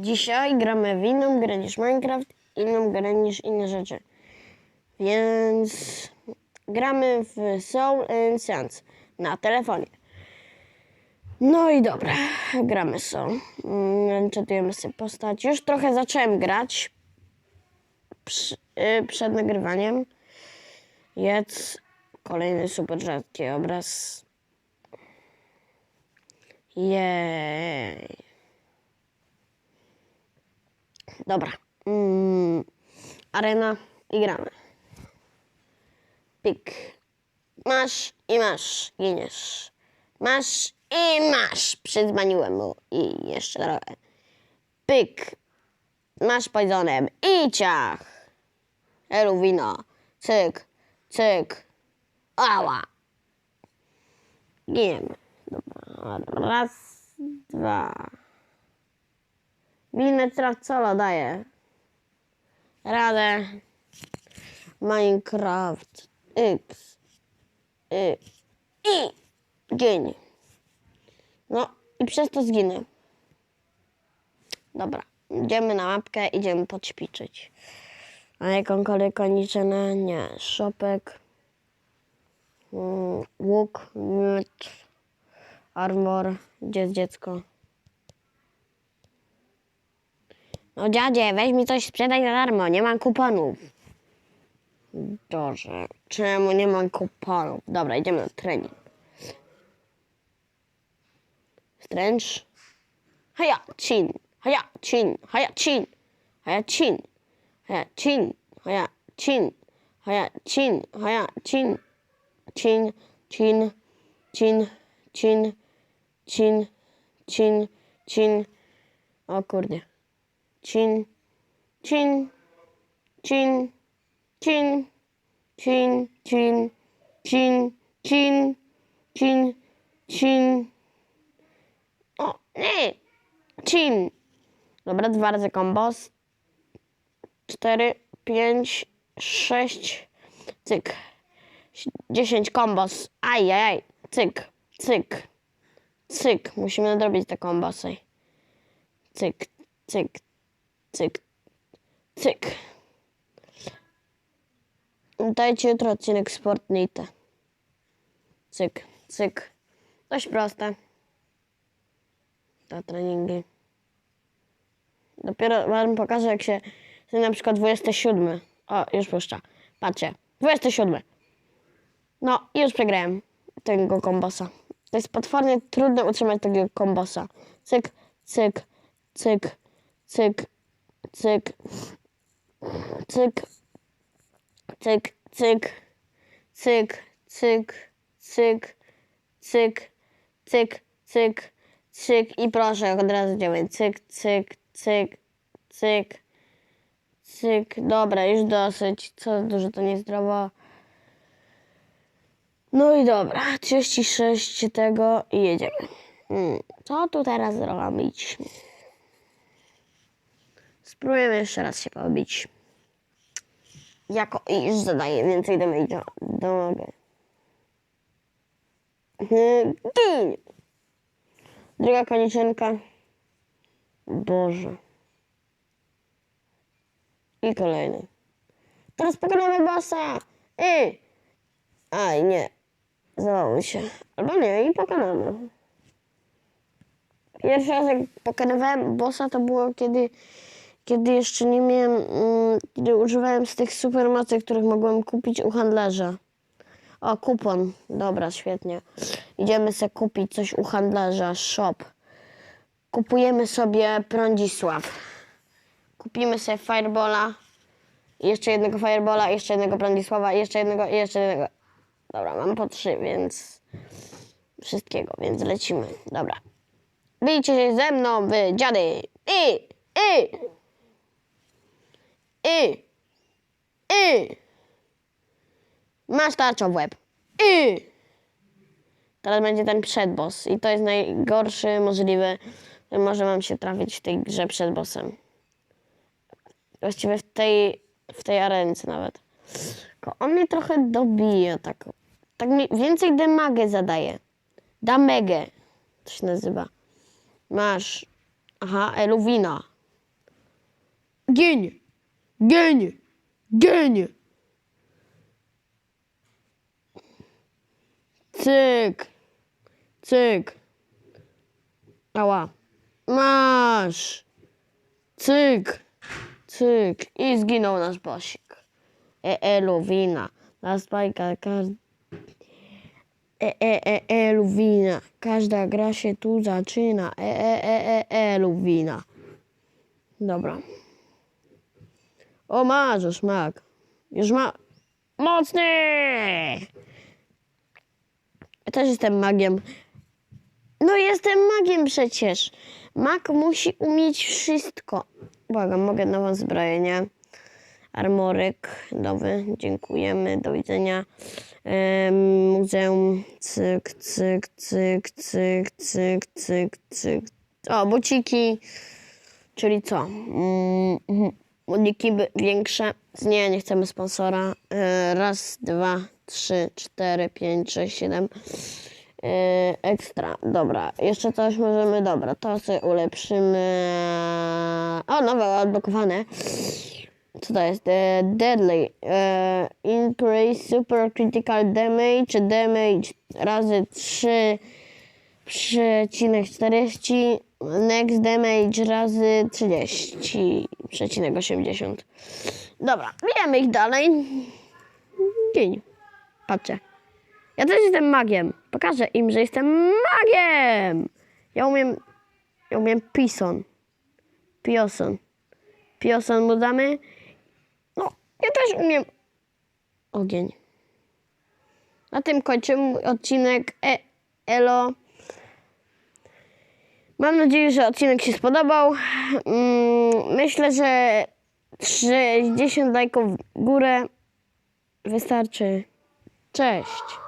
Dzisiaj gramy w inną grę niż Minecraft, inną grę niż inne rzeczy. Więc gramy w Soul and Sands na telefonie. No i dobra, gramy Soul. Mm, Czytujemy sobie postać. Już trochę zacząłem grać przy, y, przed nagrywaniem. Jest kolejny super rzadki obraz. Jej. Dobra. Mm, arena i gramy. Pik. Masz i masz. Giniesz. Masz i masz. Przyzmaniłem mu. I jeszcze trochę. Pyk. Masz poisonem. I ciach. Elu wino. Cyk. Cyk. Ała. Giniemy. Dobra. Raz, dwa. Wilne Tracolo daje radę. Minecraft X y, i gień. No i przez to zginę. Dobra, idziemy na mapkę, idziemy poćwiczyć. A jakąkolwiek koniczynę? Nie. Szopek, mm, łuk, miecz, armor. Gdzie jest dziecko? No dziadzie, weź mi coś sprzedaj za darmo, nie mam kuponów. Boże, czemu nie mam kuponów? Dobra, idziemy na trening. Strange. Haja, chin. Haja, chin. Haja, chin. Haja, chin. Haja, chin. Haja, chin. Haja, chin. Haja, chin. Chin, chin, chin, chin, chin, chin, chin. O kurde. Chin, chin, chin, chin, chin, chin, chin, chin, chin, chin. O, nie! Chin. Dobra, dwa razy kombos. Cztery, pięć, sześć, cyk. Dziesięć kombos. Ajajaj, cyk, cyk, cyk. Musimy nadrobić te kombosy. Cyk, cyk, cyk, cyk. Dajcie jutro odcinek z Fortnite. Cyk, cyk. Dość proste. Te treningi. Dopiero wam pokażę, jak się na przykład 27. O, już puszcza. Patrzcie. 27. No, już przegrałem tego kombosa. To jest potwornie trudno utrzymać takiego kombosa. Cyk, cyk, cyk, cyk, cyk, cyk, cyk, cyk, cyk, cyk, cyk, cyk, cyk, cyk, cyk i proszę od razu działaj. Cyk, cyk, cyk, cyk, cyk. Dobra, już dosyć. Co dużo to niezdrowo. No i dobra, 36 tego i jedziemy. Hmm, Co tu teraz zrobić? Spróbujemy jeszcze raz się pobić. Jako iż zadaję więcej damage'a. Domogę. Hmm, Gin! Druga koniczynka. Boże. I kolejny. Teraz pokonamy bossa! I! Aj, nie. Załały się. Albo nie, i pokonamy. Pierwszy raz jak pokonywałem bossa to było kiedy, kiedy jeszcze nie miałem, mm, kiedy używałem z tych supermocy, których mogłem kupić u handlarza. O, kupon. Dobra, świetnie. Idziemy sobie kupić coś u handlarza, shop. Kupujemy sobie prądzisław. Kupimy sobie Firebola. Jeszcze jednego Firebola, jeszcze jednego prądzisława, jeszcze jednego, jeszcze jednego. Dobra, mam po trzy, więc wszystkiego, więc lecimy. Dobra. Bijcie się ze mną, wy dziady. I, i, i, i. Masz tarczą w łeb. I. Teraz będzie ten przedboss i to jest najgorszy możliwy, może wam się trafić w tej grze przed bossem. Właściwie w tej, w tej arence nawet. Tylko on mnie trochę dobija, tak, tak mi więcej damage zadaje. Damage to się nazywa. Masz, aha, eluwina. Gin! Gin! Gin! Cyk! Cyk! Ała! Masz! Cyk! Cyk! I zginął nasz bosik. E, e, luwina. Na spajka każdy... E, e, e, e, luwina. Każda gra się tu zaczyna. E, e, e, e, e, luwina. Dobra. O, masz już. Już ma... Mocny! Ja też jestem magiem. No jestem magiem przecież. Mag musi umieć wszystko. Błagam, mogę nową zbroję, Armorek nowy, dziękujemy, do widzenia. Em, muzeum, cyk, cyk, cyk, cyk, cyk, cyk, cyk. O, buciki, czyli co? Mm, mhm. Uniki większe. Nie, nie chcemy sponsora. E, Raz, dwa, trzy, cztery, pięć, sześć, siedem. E, Ekstra, dobra. Jeszcze coś możemy, dobra, to sobie ulepszymy. O, nowe odblokowane. Co to jest? E, deadly. Increase super critical damage. Damage razy 3 przecinek 40. Next damage razy 30 przecinek 80. Dobra, bijemy ich dalej. Dzień. Patrzcie. Ja też jestem magiem. Pokażę im, że jestem magiem. Ja umiem. Ja umiem pison. Pioson. Pioson mu damy. No, ja też umiem. Ogień. Na tym kończymy odcinek. E, elo. Mam nadzieję, że odcinek się spodobał. Mm, Myślę, że 60 lajków w górę wystarczy. Cześć.